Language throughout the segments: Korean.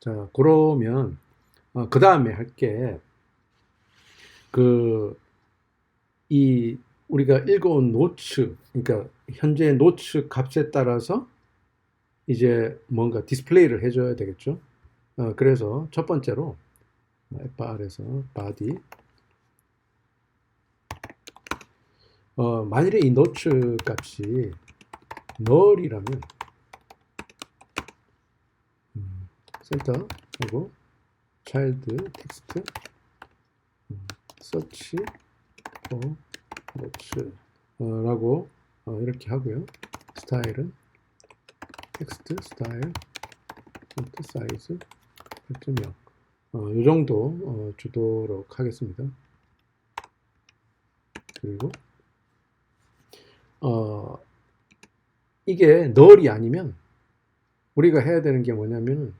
자, 그러면 어, 그 다음에 할 게 그 이 우리가 읽어온 노츠, 그러니까 현재 노츠 값에 따라서 이제 뭔가 디스플레이를 해줘야 되겠죠. 어, 그래서 첫 번째로 FR에서 body 어, 만일에 이 노츠 값이 null이라면 음, 센터 하고 child 텍스트 음, search for notes 어, 라고 어, 이렇게 하고요. 스타일은 텍스트 스타일 폰트 사이즈 8.0 어, 이 정도 어, 주도록 하겠습니다. 그리고 어, 이게 널이 아니면 우리가 해야 되는 게 뭐냐면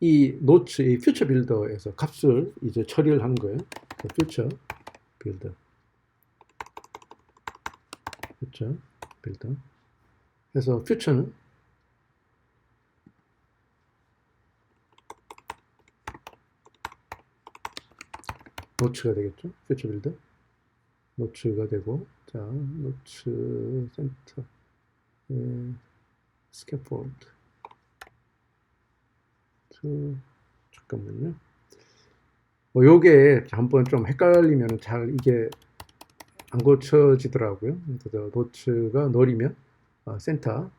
이 노츠, 이 퓨처 빌더에서 값을 이제 처리를 하는 거예요. 그 퓨처 빌더. 퓨처 빌더. 그래서 퓨처는 노츠가 되겠죠. 퓨처 빌더. 노츠가 되고 자, 노츠 센터 예, 스캐폴드 저, 잠깐만요. 뭐 요게 한번 좀 헷갈리면 잘 이게 안 고쳐지더라고요. 그래서 노츠가 널이면 어, 센터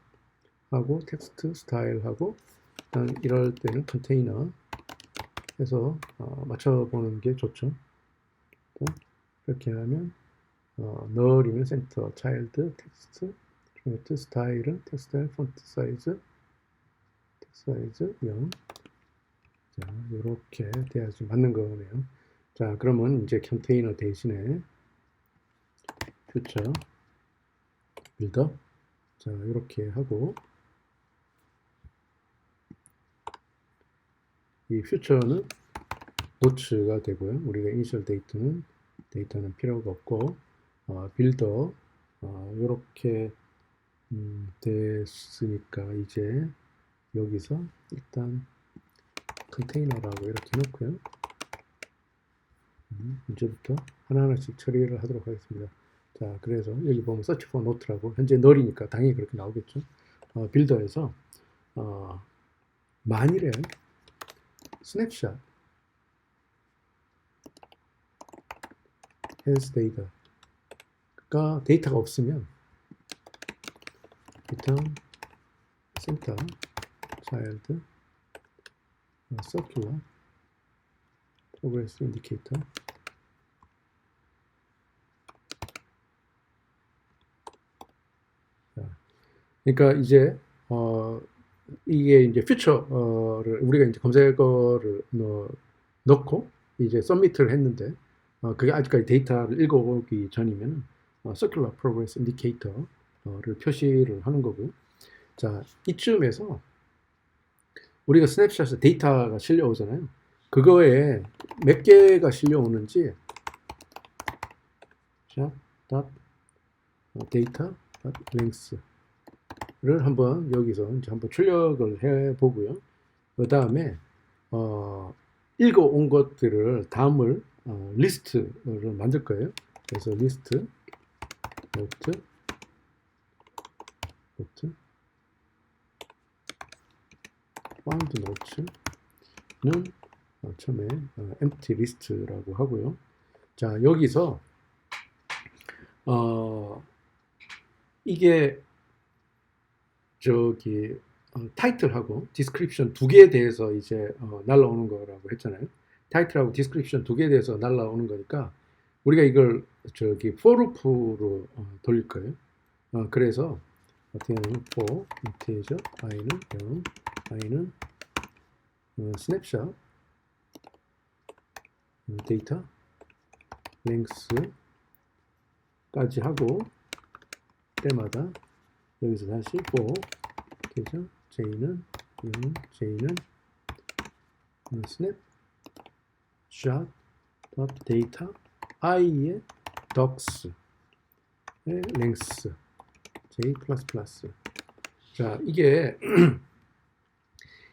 하고 텍스트 스타일 하고 이럴 때는 컨테이너 해서 어, 맞춰보는 게 좋죠. 이렇게 하면 어, 널이면 센터, 차일드, 텍스트, 텍스트 스타일은 텍스트 폰트 사이즈, 텍스트 사이즈 0. 자, 이렇게 돼야지 맞는 거네요. 자, 그러면 이제 컨테이너 대신에 퓨처 빌더 자, 이렇게 하고 이 퓨처는 노츠가 되고요. 우리가 이니셜 데이터는 데이터는 필요가 없고 어, 빌더 어, 이렇게 음, 됐으니까 이제 여기서 일단 컨테이너라고 이렇게 놓고요. 음, 이제부터 하나하나씩 처리를 하도록 하겠습니다. 자, 그래서 여기 보면 search for note라고 현재 널이니까 당연히 그렇게 나오겠죠. 어, 빌더에서 어, 만일에 스냅샷 has data가 데이터가 없으면 일단 센터 child progress indicator 자, 그러니까 이제 어, 이게 이제 퓨처를 우리가 이제 검색어를 넣, 넣고 이제 서미트를 했는데 어, 그게 아직까지 데이터를 읽어오기 전이면 어, Circular Progress Indicator를 표시를 하는 거고요. 자, 이쯤에서 우리가 스냅샷에 데이터가 실려 오잖아요. 그거에 몇 개가 실려 오는지 자, 닷 데이터 닷 랭스를 한번 여기서 한번 출력을 해 보고요. 그 다음에 어, 읽어 온 것들을 다음을 어, 리스트를 만들 거예요. 그래서 리스트 노트 노트 파운드 노트는 어, 처음에 어, empty list라고 하고요. 자 여기서 어 이게 저기 어, 타이틀하고 디스크립션 두 개에 대해서 이제 어, 날라오는 거라고 했잖아요. 타이틀하고 디스크립션 두 개에 대해서 날라오는 거니까 우리가 이걸 저기 forloop로 어, 돌릴 거예요. 어, 그래서 어떻게 하냐면 for integer i는 0, 어, snapshot 어, 데이터 length까지 하고 때마다 여기서 다시 for integer j는 0, j는 어, snap shot dot data i의 docs의 length j 자 이게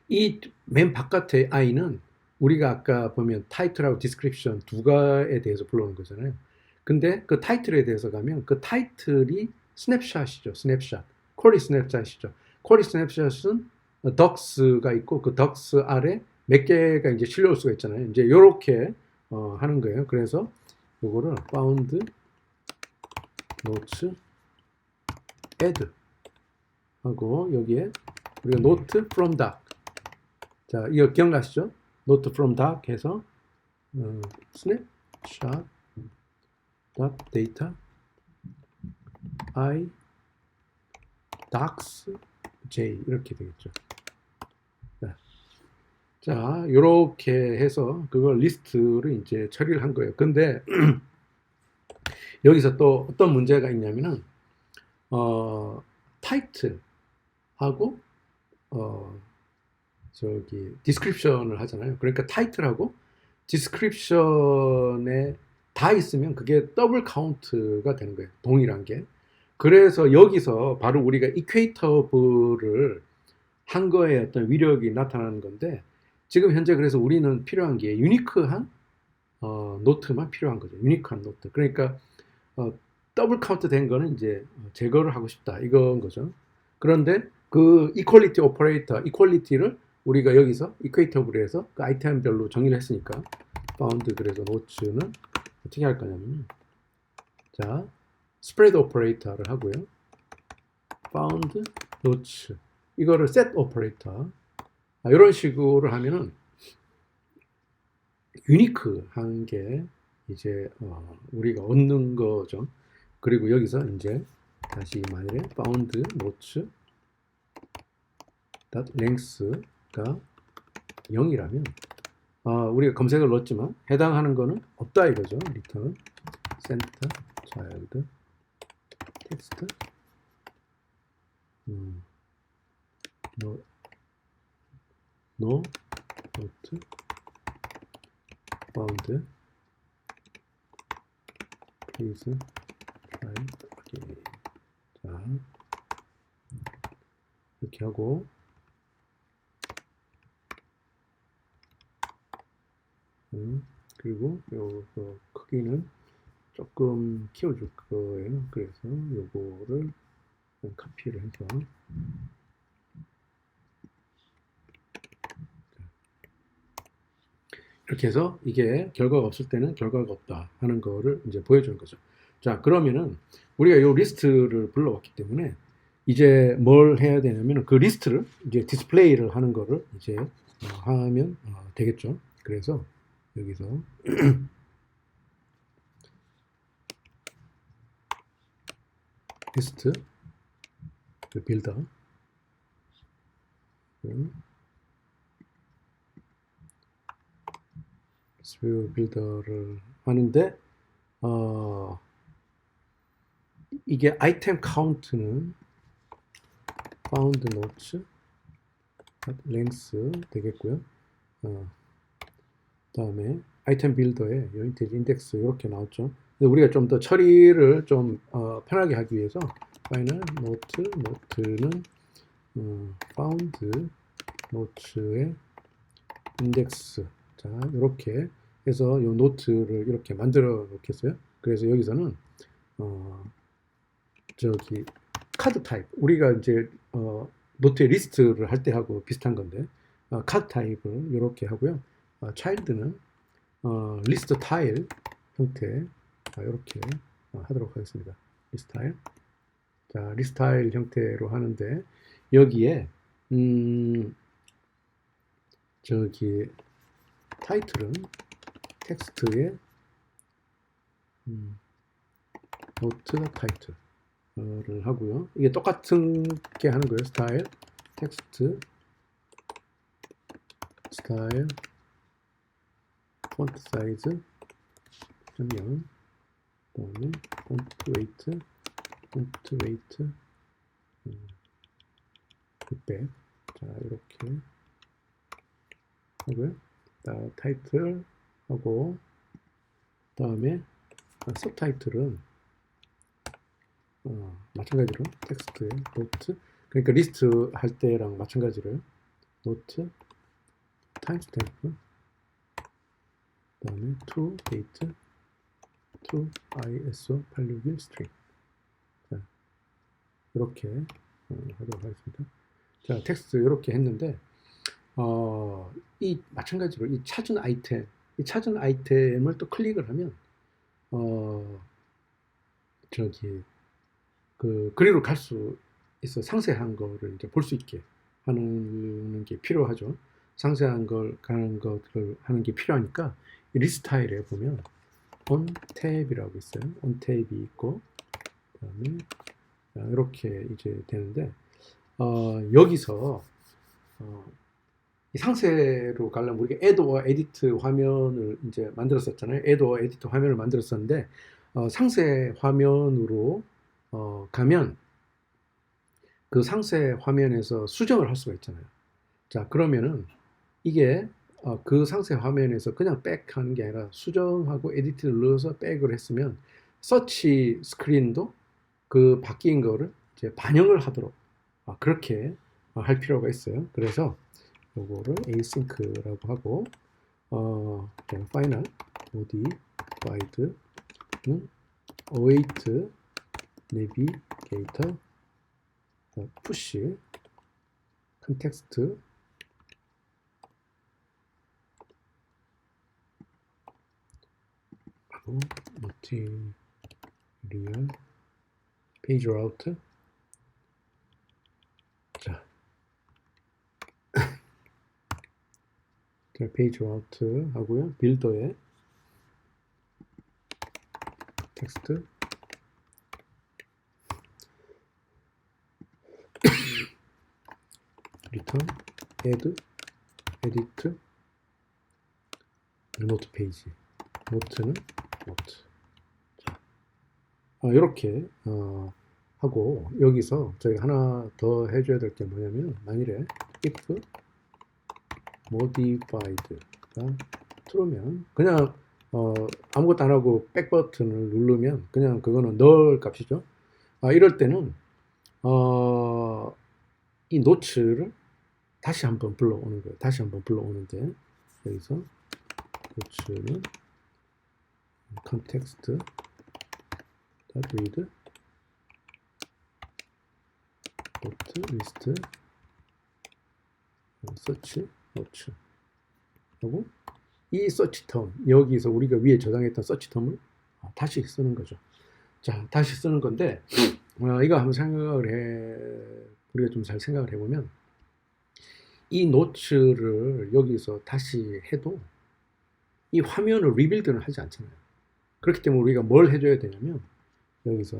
이 맨 바깥의 i는 우리가 아까 보면 타이틀하고 디스크립션 두 가에 대해서 불러오는 거잖아요. 근데 그 타이틀에 대해서 가면 그 타이틀이 스냅샷이죠. 스냅샷. 쿼리 스냅샷이죠. 쿼리 스냅샷은 덕스가 있고 그 덕스 아래 몇 개가 이제 실려올 수가 있잖아요. 이제 이렇게 어, 하는 거예요. 그래서 요거를 found notes add 하고 여기에 우리가 note from doc 자 이거 기억나시죠? note from doc 해서 어, snapshot data i docs j 이렇게 되겠죠. 자, 자 이렇게 해서 그걸 리스트를 이제 처리를 한 거예요. 근데 여기서 또 어떤 문제가 있냐면은 어, 타이틀하고 어, 저기 디스크립션을 하잖아요. 그러니까 타이틀하고 디스크립션에 다 있으면 그게 더블 카운트가 되는 거예요. 동일한 게. 그래서 여기서 바로 우리가 이퀘이터블을 한 거에 어떤 위력이 나타나는 건데 지금 현재 그래서 우리는 필요한 게 유니크한 어, 노트만 필요한 거죠. 유니크한 노트. 그러니까 어, 더블 카운트 된 거는 이제 제거를 하고 싶다 이건 거죠. 그런데 그 이퀄리티 오퍼레이터, 이퀄리티를 우리가 여기서 이퀘이터블에 해서 그 아이템별로 정의를 했으니까 바운드 그래서 노츠는 어떻게 할 거냐면 자 스프레드 오퍼레이터를 하고요. found notes 이거를 set 오퍼레이터 아, 이런 식으로 하면은 유니크한 게 이제 어, 우리가 얻는 거죠. 그리고 여기서 이제 다시 만일에 found notes length 가 0이라면 아, 우리가 검색을 넣었지만 해당하는 거는 없다 이거죠. return center child 텍스트 음, no, no note found please try again 자 이렇게 하고 음, 그리고 요, 요 크기는 조금 키워줄 거예요. 그래서 요거를 카피를 해서 이렇게 해서 이게 결과가 없을 때는 결과가 없다 하는 거를 이제 보여주는 거죠. 자, 그러면은 우리가 요 리스트를 불러왔기 때문에 이제 뭘 해야 되냐면 그 리스트를 이제 디스플레이를 하는 거를 이제 하면 되겠죠. 그래서 여기서. 리스트 그 빌더 스웨어 빌더를 하는데 어, 이게 아이템 카운트는 found notes length 되겠고요. 어, 다음에 아이템 빌더에 요인티지 인덱스 이렇게 나왔죠. 근데 우리가 좀 더 처리를 좀 어, 편하게 하기 위해서 파이널 노트 노트는 어, found 노트의 인덱스 자 이렇게 해서 이 노트를 이렇게 만들어 놓겠어요. 그래서 여기서는 어, 저기 카드 타입 우리가 이제 어, 노트의 리스트를 할 때 하고 비슷한 건데 어, 카드 타입을 이렇게 하고요. 어, 차일드는 어, 리스트 타일 형태 자, 이렇게 어, 하도록 하겠습니다. 리스트 타일 자 리스트 타일 형태로 하는데 여기에 음, 저기 타이틀은 텍스트에 음, 노트 타이틀을 하고요. 이게 똑같은 게 하는 거예요. 스타일, 텍스트, 스타일, 폰트 사이즈, 0, 그다음에 폰트 웨이트, 폰트 웨이트, 음, 600. 자 이렇게 하고요. 자, 타이틀 하고 다음에 서타이틀은 어, 마찬가지로 텍스트에 노트 그러니까 리스트 할 때랑 마찬가지로 노트 타임스탬프 그 다음에 to date to ISO 861 string 자 이렇게 어, 하도록 하겠습니다. 자 텍스트 이렇게 했는데 어, 이 마찬가지로 이 찾은 아이템 이 찾은 아이템을 또 클릭을 하면 어 저기 그 그리로 갈 수 있어 상세한 거를 이제 볼 수 있게 하는 게 필요하죠. 상세한 걸 가는 것을 하는 게 필요하니까 이 리스타일에 보면 on 탭이라고 있어요. on 탭이 있고 그다음에 자, 이렇게 이제 되는데 어, 여기서 어, 이 상세로 가려면 우리가 or edit 화면을 이제 만들었었잖아요. or edit 화면을 만들었었는데 어, 상세 화면으로 어, 가면 그 상세 화면에서 수정을 할 수가 있잖아요. 자 그러면은 이게 어, 그 상세 화면에서 그냥 백 하는 게 아니라 수정하고 에디트를 눌러서 백을 했으면 서치 스크린도 그 바뀐 거를 이제 반영을 하도록 아, 그렇게 어, 할 필요가 있어요. 그래서 요거를 async라고 하고 어, final modified는 await navigator 어, push context 하고 page route 자, 자 페이지 라우트 하고요. 빌더에 텍스트. 리턴 add edit 노트 페이지 노트는 노트 자, 아, 이렇게 어, 하고 여기서 저희가 하나 더 해줘야 될 게 뭐냐면 만일에 if modified가 true면 그냥 어, 아무것도 안 하고 백 버튼을 누르면 그냥 그거는 null 값이죠. 아, 이럴 때는 어, 이 노츠를 다시 한번 불러오는 거예요. 다시 한번 불러오는데 여기서 노츠는 context read 노트 리스트 서치 노츠 하고 이 서치 텀 여기서 우리가 위에 저장했던 서치 텀을 다시 쓰는 거죠. 자 다시 쓰는 건데 어, 이거 한번 생각을 해 우리가 좀 잘 생각을 해보면 이 노츠를 여기서 다시 해도 이 화면을 리빌드는 하지 않잖아요. 그렇기 때문에 우리가 뭘 해줘야 되냐면 여기서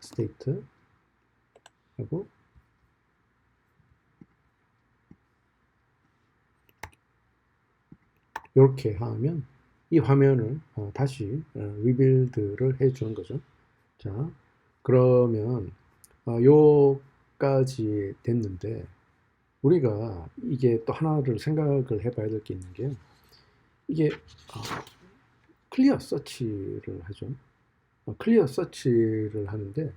스테이트 하고 이렇게 하면 이 화면을 어, 다시 어, 리빌드를 해주는 거죠. 자, 그러면 어, 요까지 됐는데 우리가 이게 또 하나를 생각을 해봐야 될 게 있는 게 이게 어, 클리어 서치를 하죠. 어, 클리어 서치를 하는데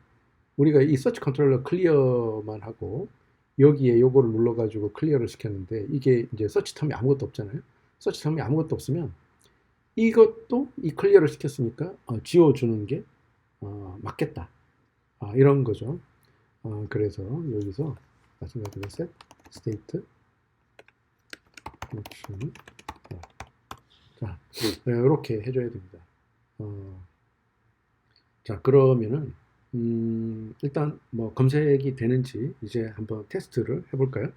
우리가 이 서치 컨트롤러 클리어만 하고 여기에 요거를 눌러가지고 클리어를 시켰는데 이게 이제 서치 텀이 아무것도 없잖아요. 서치 텀이 아무것도 없으면 이것도 이 클리어를 시켰으니까 어, 지워주는 게 어, 맞겠다. 아, 이런 거죠. 어, 그래서 여기서 마찬가지로 set state function 자, 이렇게 해줘야 됩니다. 어, 자, 그러면은 음, 일단 뭐 검색이 되는지 이제 한번 테스트를 해볼까요?